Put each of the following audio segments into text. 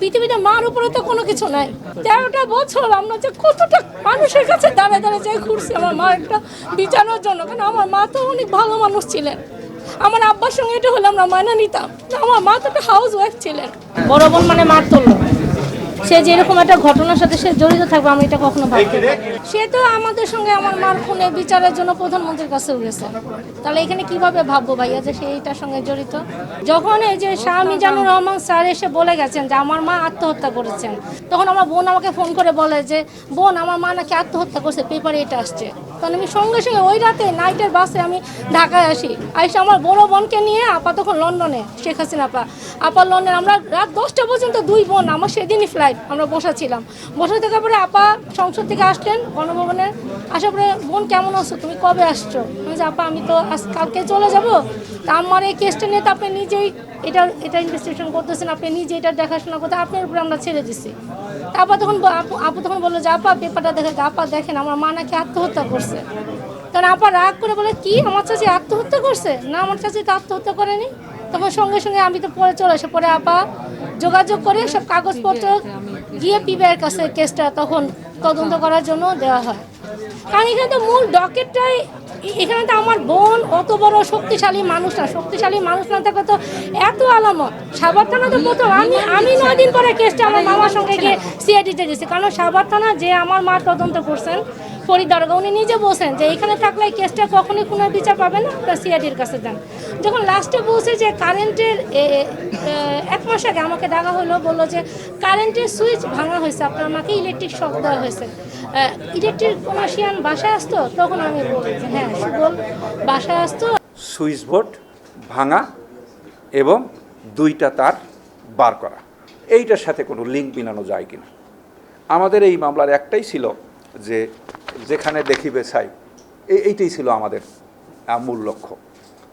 পৃথিবীতে মার উপরে তো কোনো কিছু নাই। তেরোটা বছর আমরা যে কতটা মানুষের কাছে দাঁড়ে দাঁড়ে যাই ঘুরছি, আমার মা একটা বিচানোর জন্য। কারণ আমার মা তো অনেক ভালো মানুষ ছিলেন। আমার আব্বার সঙ্গে এটা হলে আমরা মানা নিতাম। আমার মা তো একটা হাউস ওয়াইফ ছিলেন। বড় বোন মানে মার তুললো সে যেরকম একটা ঘটনার সাথে সে জড়িত থাকবে আমি এটা কখনো ভাবতে সে তো আমাদের সঙ্গে আমার মার খুনে বিচারের জন্য প্রধানমন্ত্রীর কাছেও গেছে তাহলে এখানে কীভাবে ভাববো ভাইয়া যে সে এইটার সঙ্গে জড়িত? যখন এই যে শাহ মিজানুর রহমান স্যার এসে বলে গেছেন যে আমার মা আত্মহত্যা করেছেন তখন আমার বোন আমাকে ফোন করে বলে যে বোন আমার মা নাকি আত্মহত্যা করছে পেপারে এটা আসছে। তখন আমি সঙ্গে সঙ্গে ওই রাতে নাইটের বাসে আমি ঢাকায় আসি। আইসে আমার বড় বোনকে নিয়ে আপা তখন লন্ডনে শেখ হাসিনা আপা। আপা লন্ডনে আমরা রাত দশটা পর্যন্ত দুই বোন আমার সেদিনই ফ্লাইট আমরা বসা ছিলাম। বসে থাকার পরে আপা সংসদ থেকে আসলেন গণভবনে আসার পরে, বোন, কেমন আছো? তুমি কবে আসছো? আমি যে আপা, আমি তো আজ কালকে চলে যাব। তা আমার এই কেসটা নিয়ে তো আপনি নিজেই এটা এটা ইনভেস্টিগেশন করতেছেন, আপনি নিজে এটা দেখাশোনা করতে, আপনার উপরে আমরা ছেড়ে দিছি। আপা তখন আপু তখন বলল যে, আপা, পেপারটা দেখে আপা দেখেন, আমার মা নাকি আত্মহত্যা করছে। তখন আপা রাগ করে বলে, কি? আমার চাচি আত্মহত্যা করছে? না, আমার চাচি তো আত্মহত্যা করেনি। তখন সঙ্গে সঙ্গে আমি তো পরে চলে এসে, পরে আপা যোগাযোগ করে সব কাগজপত্র গিয়ে পিবিআর কাছে কেসটা তখন তদন্ত করার জন্য দেওয়া হয়। কারণ এখানে তো মূল ডকেটটাই এখানে তো আমার বোন অত বড় শক্তিশালী মানুষ না। শক্তিশালী মানুষ না থাকলে তো এত আলামত। সাবার থানা তো প্রথম আমি আমি নয় দিন পরে কেসটা আমার মামার সঙ্গে গিয়ে সিআইডিতে গেছি। কারণ সাবার থানা যে আমার মা তদন্ত করছেন ফরিদ দারোগা, উনি নিজে বলছেন যে এখানে থাকলে কেসটা কখনই কোনো বিচার পাবে না আপনার সিআইডির কাছে যান। যখন লাস্টে বলছে যে কারেন্টের এক মাস আগে আমাকে ডাকা হলো, বলল যে কারেন্টের সুইচ ভাঙা হয়েছে, আপনার আমাকে ইলেকট্রিক শক দেওয়া হয়েছে। ইলেকট্রিক কমার্শিয়ান বাসায় আসতো? তখন আমি বলি যে হ্যাঁ সুবল, বাসায় আসতো। সুইচ বোর্ড ভাঙা এবং দুইটা তার বার করা। এইটার সাথে কোনো লিঙ্ক মিলানো যায় কিনা? আমাদের এই মামলার একটাই ছিল যে যেখানে দেখিবে ছাই। এই এইটাই ছিল আমাদের মূল লক্ষ্য।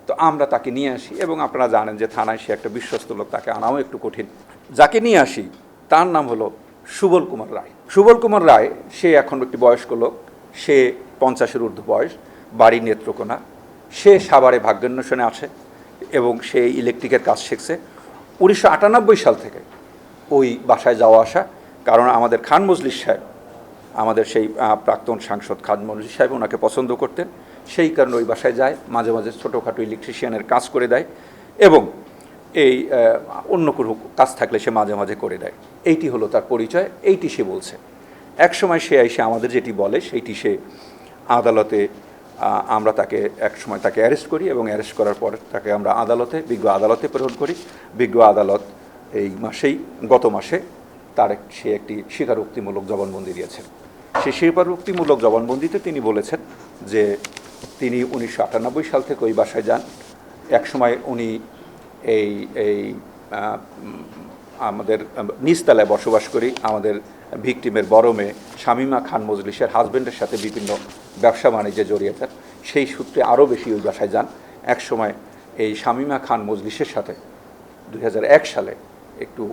তো আমরা তাকে নিয়ে আসি এবং আপনারা জানেন যে থানায় সে একটা বিশ্বস্ত লোক, তাকে আনাও একটু কঠিন। যাকে নিয়ে আসি, তার নাম হলো সুবল কুমার রায়। সুবল কুমার রায়, সে এখন একটি বয়স্ক লোক। সে পঞ্চাশের ঊর্ধ্ব বয়স বাড়ি নেত্রকোনা। সে সাভারে ভাগ্যান্বেষণে আছে এবং সে ইলেকট্রিকের কাজ শিখছে। উনিশশো আটানব্বই সাল থেকে ওই বাসায় যাওয়া আসা, কারণ আমাদের খান মজলিস সাহেব আমাদের সেই প্রাক্তন সাংসদ মজলিস সাহেব ওনাকে পছন্দ করতেন। সেই কারণে ওই বাসায় যায়, মাঝে মাঝে ছোটোখাটো ইলেকট্রিশিয়ানের কাজ করে দেয় এবং এই অন্য কোনো কাজ থাকলে সে মাঝে মাঝে করে দেয়। এইটি হলো তার পরিচয়, এইটি সে বলছে। এক সময় সে এসে আমাদের যেটি বলে, সেইটি সে আদালতে আমরা তাকে এক সময় তাকে অ্যারেস্ট করি এবং অ্যারেস্ট করার পর তাকে আমরা আদালতে, বিজ্ঞ আদালতে প্রেরণ করি। বিজ্ঞ আদালত এই মাসেই, গত মাসে তার সে একটি স্বীকারোক্তিমূলক জবানবন্দি দিয়েছেন সেই স্বীকারোক্তিমূলক জবানবন্দিতে তিনি বলেছেন যে তিনি উনিশশো আটানব্বই সাল থেকে ওই বাসায় যান। এক সময় উনি এই এই আমাদের আহ, নিচতলায় বসবাস করি। আমাদের ভিকটিমের বড় মেয়ে শামিমা খান মজলিসের হাজব্যান্ডের সাথে বিভিন্ন ব্যবসা বাণিজ্যে জড়িয়েছেন সেই সূত্রে আরও বেশি ওই বাসায় যান। এক সময় এই শামিমা খান মজলিসের সাথে দু হাজার এক সালে একটু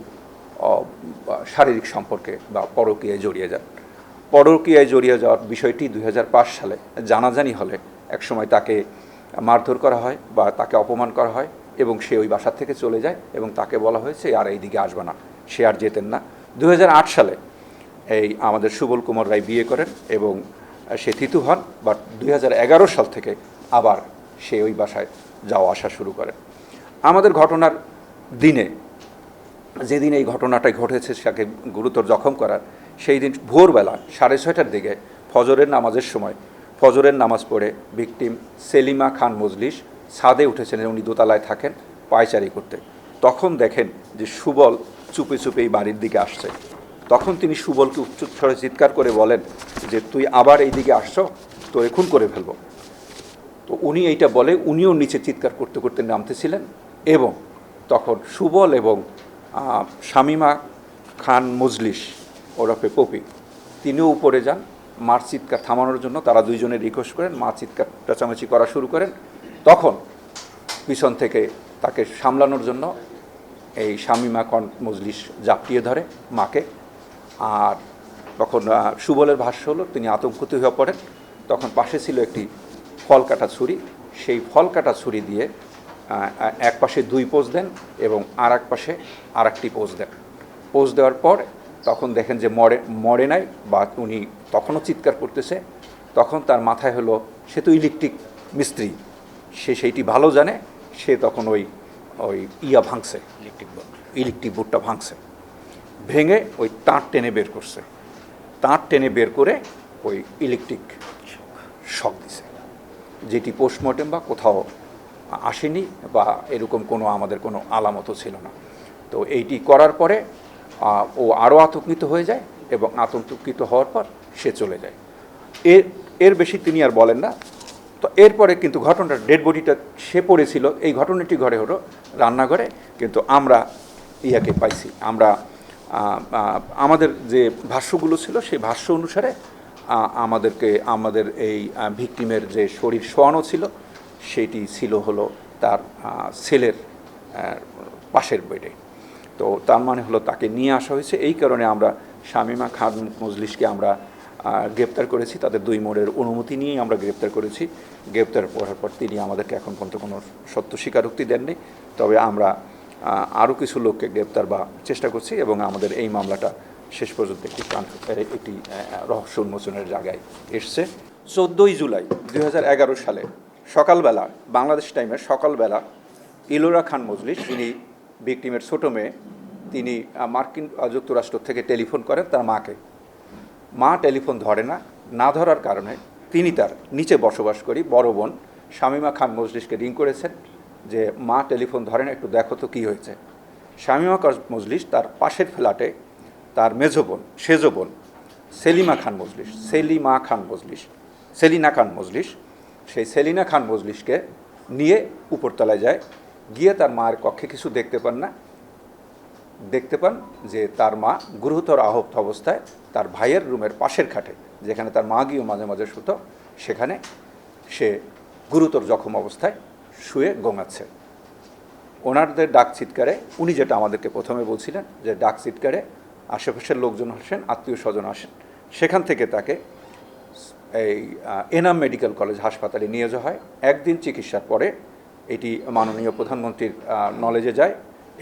শারীরিক সম্পর্কে বা পরকীয়ায় জড়িয়ে যান। পরকীয়ায় জড়িয়ে যাওয়ার বিষয়টি দুই হাজার পাঁচ সালে জানাজানি হলে একসময় তাকে মারধর করা হয় বা তাকে অপমান করা হয় এবং সে ওই বাসার থেকে চলে যায় এবং তাকে বলা হয়েছে, আর এইদিকে আসবে না, সে আর যেতেন না। দু হাজার আট সালে এই আমাদের সুবল কুমার রায় বিয়ে করেন এবং সে থিতু হন, বাট দুই হাজার এগারো সাল থেকে আবার সে ওই বাসায় যাওয়া আসা শুরু করেন আমাদের ঘটনার দিনে, যেদিন এই ঘটনাটা ঘটেছে তাকে গুরুতর জখম করার সেই দিন ভোরবেলা সাড়ে ছয়টার দিকে ফজরের নামাজের সময় ফজরের নামাজ পড়ে ভিকটিম সেলিমা খান মজলিস ছাদে উঠেছেন উনি দোতলায় থাকেন পায়চারি করতে। তখন দেখেন যে সুবল চুপে চুপে এই বাড়ির দিকে আসছে। তখন তিনি সুবলকে উচ্চস্বরে চিৎকার করে বলেন যে, তুই আবার এই দিকে আসছ? তো খুন করে ফেলব। তো উনি এইটা বলে, উনিও নিচে চিৎকার করতে করতে নামতেছিলেন এবং তখন সুবল এবং শামিমা খান মজলিস ওরফে পপি। তিনিও উপরে যান, মার চিৎকার থামানোর জন্য তারা দুইজনে রিকোয়েস্ট করেন মা চিৎকার চেঁচামেচি করা শুরু করেন। তখন পিছন থেকে তাকে সামলানোর জন্য এই শামিমা কন মজলিস জাপটিয়ে ধরে মাকে। আর তখন সুবলের ভাষ্য হলো, তিনি আতঙ্কিত হয়ে পড়েন। তখন পাশে ছিল একটি ফল কাটা ছুরি। সেই ফল কাটা ছুরি দিয়ে এক পাশে দুই পোজ দেন এবং আর এক পাশে আর একটি পোজ দেন। পোজ দেওয়ার পর তখন দেখেন যে মরে মরে নাই বা উনি তখনও চিৎকার করতেছে তখন তার মাথায় হলো সে তো ইলেকট্রিক মিস্ত্রি সে সেইটি ভালো জানে সে তখন ওই ওই ইয়া ভাঙছে ইলেকট্রিক বোর্ড। ইলেকট্রিক বোর্ডটা ভাঙছে ভেঙে ওই তাঁর টেনে বের করছে তাঁর টেনে বের করে ওই ইলেকট্রিক শক। দিছে যেটি পোস্টমর্টেম বা কোথাও আসেনি বা এরকম কোনো আমাদের কোনো আলামতও ছিল না। তো এইটি করার পরে ও আরও আতঙ্কিত হয়ে যায় এবং আতঙ্কিত হওয়ার পর সে চলে যায়। এর এর বেশি তিনি আর বলেন না। তো এরপরে কিন্তু ঘটনাটা, ডেড বডিটা সে পড়েছিল। এই ঘটনাটি ঘরে হলো রান্নাঘরে, কিন্তু আমরা ইয়াকে পাইছি। আমরা আমাদের যে ভাষ্যগুলো ছিল, সেই ভাষ্য অনুসারে আমাদেরকে, আমাদের এই ভিকটিমের যে শরীর শোয়ানো ছিল, সেটি ছিল হলো তার ছেলের পাশের বেডে। তো তার মানে হলো তাকে নিয়ে আসা হয়েছে। এই কারণে আমরা শামিমা খান মজলিসকে আমরা গ্রেপ্তার করেছি। তাদের দুই মোড়ের অনুমতি নিয়েই আমরা গ্রেপ্তার করেছি। গ্রেপ্তার করার পর তিনি আমাদেরকে এখন পর্যন্ত কোনো সত্য স্বীকারোক্তি দেননি। তবে আমরা আরও কিছু লোককে গ্রেপ্তার বা চেষ্টা করছি এবং আমাদের এই মামলাটা শেষ পর্যন্ত একটি একটি রহস্য উন্মোচনের জায়গায় এসছে। চোদ্দোই জুলাই দু হাজার এগারো সালে সকালবেলা, বাংলাদেশ টাইমের সকালবেলা, ইলোরা খান মজলিস, যিনি ভিকটিমের ছোটো মেয়ে, তিনি মার্কিন যুক্তরাষ্ট্র থেকে টেলিফোন করেন তার মাকে। মা টেলিফোন ধরে না না ধরার কারণে তিনি তার নিচে বসবাস করি, বড় বোন শামিমা খান মজলিসকে রিং করেছেন যে, মা টেলিফোন ধরে না, একটু দেখো তো কী হয়েছে। শামিমা খান মজলিস তার পাশের ফ্ল্যাটে তার মেজো বোন, সেজো বোন, সেলিমা খান মজলিস, সেলিমা খান মজলিস, সেলিনা খান মজলিস। সেই সেলিনা খান মজলিসকে নিয়ে উপরতলায় যায় গিয়ে তার মায়ের কক্ষে কিছু দেখতে পান না। দেখতে পান যে তার মা গুরুতর আহত অবস্থায় তার ভাইয়ের রুমের পাশের খাটে, যেখানে তার মা গিয়েও মাঝে মাঝে শুত, সেখানে সে গুরুতর জখম অবস্থায় শুয়ে গোঙাচ্ছে ওনারদের ডাক চিৎকারে, উনি যেটা আমাদেরকে প্রথমে বলছিলেন যে ডাক চিৎকারে আশেপাশের লোকজন আসেন, আত্মীয় স্বজন আসেন। সেখান থেকে তাকে এই এনাম মেডিকেল কলেজ হাসপাতালে নিয়ে যাওয়া হয়। একদিন চিকিৎসার পরে এটি মাননীয় প্রধানমন্ত্রীর নলেজে যায়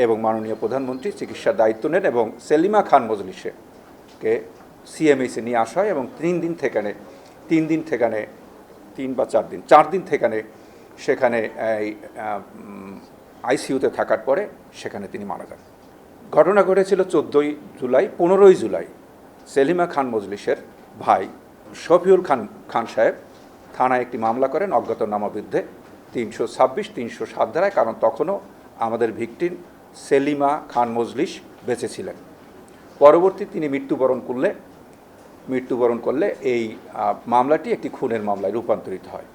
এবং মাননীয় প্রধানমন্ত্রী চিকিৎসার দায়িত্ব নেন এবং সেলিমা খান মজলিসে কে সিএমএসে নিয়ে আসা হয় এবং তিন দিন থেকানে, তিন দিন থেকানে, তিন বা চার দিন চার দিন থেকানে সেখানে এই আইসিইউতে থাকার পরে সেখানে তিনি মারা যান। ঘটনা ঘটেছিল চোদ্দোই জুলাই, পনেরোই জুলাই। সেলিমা খান মজলিসের ভাই শফিউল খান খান সাহেব থানায় একটি মামলা করেন অজ্ঞাতনামা বিরুদ্ধে। তিনশো ছাব্বিশ, তিনশো সাত ধারায় কারণ তখনও আমাদের ভিকটিম সেলিমা খান মজলিস বেঁচে ছিলেন পরবর্তী তিনি মৃত্যুবরণ করলে মৃত্যুবরণ করলে এই মামলাটি একটি খুনের মামলায় রূপান্তরিত হয়।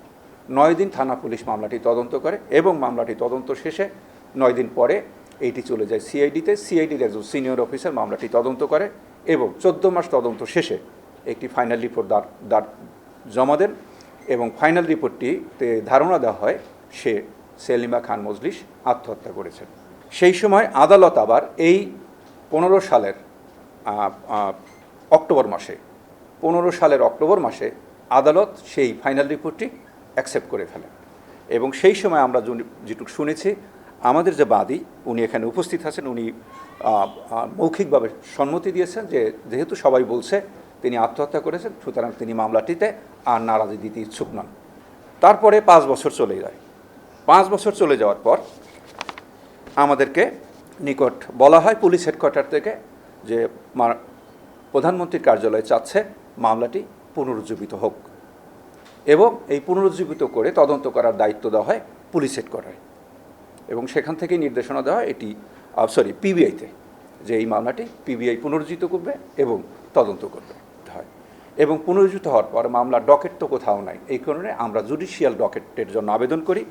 নয় দিন থানা পুলিশ মামলাটি তদন্ত করে এবং মামলাটি তদন্ত শেষে নয় দিন পরে এইটি চলে যায় সিআইডিতে। সিআইডির একজন সিনিয়র অফিসার মামলাটি তদন্ত করে এবং চোদ্দ মাস তদন্ত শেষে একটি ফাইনাল রিপোর্ট দাঁড় দাঁড় জমা দেন। এবং ফাইনাল রিপোর্টটিতে ধারণা দেওয়া হয় সে সেলিমা খান মজলিস আত্মহত্যা করেছেন। সেই সময় আদালত আবার এই পনেরো সালের অক্টোবর মাসে, পনেরো সালের অক্টোবর মাসে আদালত সেই ফাইনাল রিপোর্টটি অ্যাকসেপ্ট করে ফেলেন। এবং সেই সময় আমরা যেটুকু শুনেছি, আমাদের যে বাদী, উনি এখানে উপস্থিত আছেন, উনি মৌখিকভাবে সম্মতি দিয়েছেন যে যেহেতু সবাই বলছে তিনি আত্মহত্যা করেছেন, সুতরাং তিনি মামলাটিতে আর নারাজি দিতে ইচ্ছুক নন। তারপরে পাঁচ বছর চলে যায়। পাঁচ বছর চলে যাওয়ার পর আমাদেরকে নিকট বলা হয় পুলিশ হেডকোয়ার্টার থেকে যে প্রধানমন্ত্রীর কার্যালয়ে চাচ্ছে মামলাটি পুনরুজ্জীবিত হোক। এবং এই পুনরুজ্জীবিত করে তদন্ত করার দায়িত্ব দেওয়া হয় পুলিশ হেডকোয়ার্টারে। এবং সেখান থেকে নির্দেশনা দেওয়া হয় এটি সরি, পিবিআইতে যে এই মামলাটি পিবিআই পুনরুজ্জিত করবে এবং তদন্ত করবে। এবং পুনরুজ্জিত হওয়ার পর মামলার ডকেট তো কোথাও নাই। এই কারণে আমরা জুডিশিয়াল ডকেটের জন্য আবেদন করি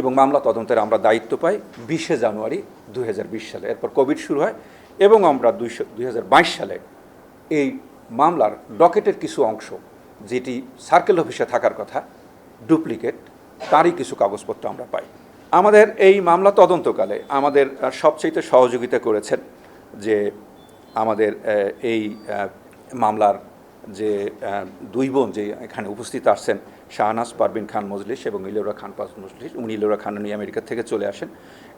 এবং মামলা তদন্তের আমরা দায়িত্ব পাই বিশে জানুয়ারি দু হাজার বিশ সালে। এরপর কোভিড শুরু হয় এবং আমরা দুইশো দুই সালে এই মামলার ডকেটের কিছু অংশ, যেটি সার্কেল অফিসে থাকার কথা ডুপ্লিকেট তারই কিছু কাগজপত্র আমরা পাই। আমাদের এই মামলা তদন্তকালে আমাদের সবচেয়ে সহযোগিতা করেছেন যে আমাদের এই মামলার যে দুই বোন যে এখানে উপস্থিত আসছেন শাহনাজ পারবিন খান মজলিস এবং ইলোরা খান পাস মজলিস, উনি ইলোরা খান উনি আমেরিকা থেকে চলে আসেন।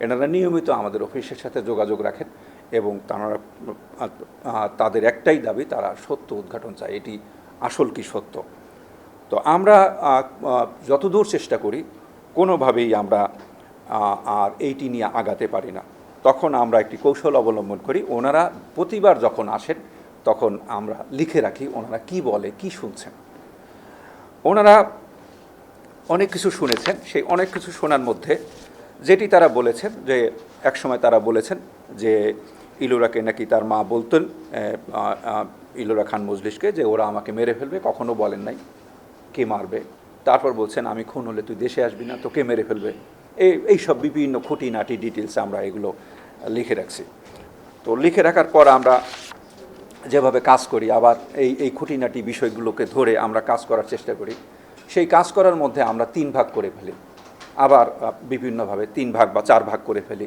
এনারা নিয়মিত আমাদের অফিসের সাথে যোগাযোগ রাখেন এবং তারা তাদের একটাই দাবি, তারা সত্য উদ্ঘাটন চায়। এটি আসল কি সত্য? তো আমরা যতদূর চেষ্টা করি, কোনোভাবেই আমরা আর এইটি নিয়ে আগাতে পারি না। তখন আমরা একটি কৌশল অবলম্বন করি। ওনারা প্রতিবার যখন আসেন তখন আমরা লিখে রাখি ওনারা কি বলে, কি শুনছেন। ওনারা অনেক কিছু শুনেছেন, সেই অনেক কিছু শোনার মধ্যে যেটি তারা বলেছেন, যে একসময় তারা বলেছেন যে ইলোরাকে নাকি তার মা বলতেন ইলোরা খান মজলিসকে যে ওরা আমাকে মেরে ফেলবে, কখনো বলেন নাই কে মারবে। তারপর বলছেন, আমি খুন হলে তুই দেশে আসবি না, তোকে মেরে ফেলবে। এই এইসব বিভিন্ন খুঁটিনাটি ডিটেলস আমরা এগুলো লিখে রাখছি। তো লিখে রাখার পর আমরা যেভাবে কাজ করি, আবার এই এই খুঁটিনাটি বিষয়গুলোকে ধরে আমরা কাজ করার চেষ্টা করি, সেই কাজ করার মধ্যে আমরা তিন ভাগ করে ফেলি। আবার বিভিন্নভাবে তিন ভাগ বা চার ভাগ করে ফেলি।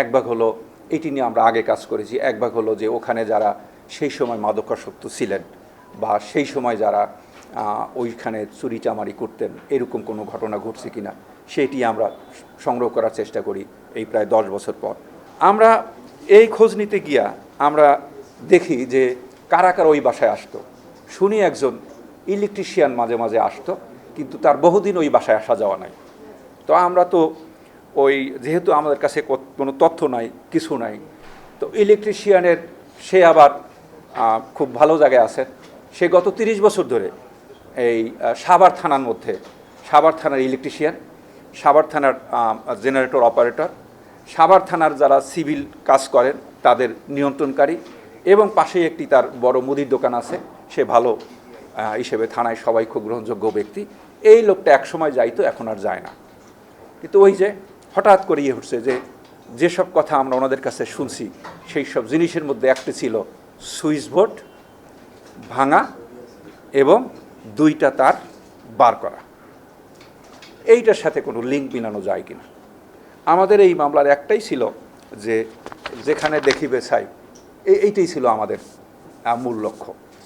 এক ভাগ হলো এটি নিয়ে আমরা আগে কাজ করেছি, এক ভাগ হলো যে ওখানে যারা সেই সময় মাদকাসক্ত ছিলেন বা সেই সময় যারা ওইখানে চুরি চামারি করতেন, এরকম কোনো ঘটনা ঘটছে কিনা, সেটি আমরা সংগ্রহ করার চেষ্টা করি এই প্রায় দশ বছর পর। আমরা এই খোঁজ নিতে গিয়া আমরা দেখি যে কারা কারা ওই বাসায় আসতো। শুনি একজন ইলেকট্রিশিয়ান মাঝে মাঝে আসতো, কিন্তু তার বহুদিন ওই বাসায় আসা যাওয়া নাই। তো আমরা তো ওই যেহেতু আমাদের কাছে কোনো তথ্য নাই, কিছু নাই, তো ইলেকট্রিশিয়ানের সে আবার খুব ভালো জায়গায় আছে। সে গত তিরিশ বছর ধরে এই সাভার থানার মধ্যে, সাভার থানার ইলেকট্রিশিয়ান সাভার থানার জেনারেটর অপারেটর সাভার থানার যারা সিভিল কাজ করেন, তাদের নিয়ন্ত্রণকারী এবং পাশেই একটি তার বড় মুদির দোকান আছে। সে ভালো হিসেবে থানায় সবাই খুব গ্রহণযোগ্য ব্যক্তি। এই লোকটা একসময় যাইতো, এখন আর যায় না। কিন্তু ওই যে হঠাৎ করে ইয়ে হচ্ছে যে, যেসব কথা আমরা ওনাদের কাছে শুনছি, সেই সব জিনিসের মধ্যে একটি ছিল সুইচ বোর্ড ভাঙা এবং দুইটা তার বার করা। এইটার সাথে কোনো লিঙ্ক মিলানো যায় কিনা? আমাদের এই মামলার একটাই ছিল যে, যেখানে দেখিবে চাই এইটাই ছিল আমাদের মূল লক্ষ্য।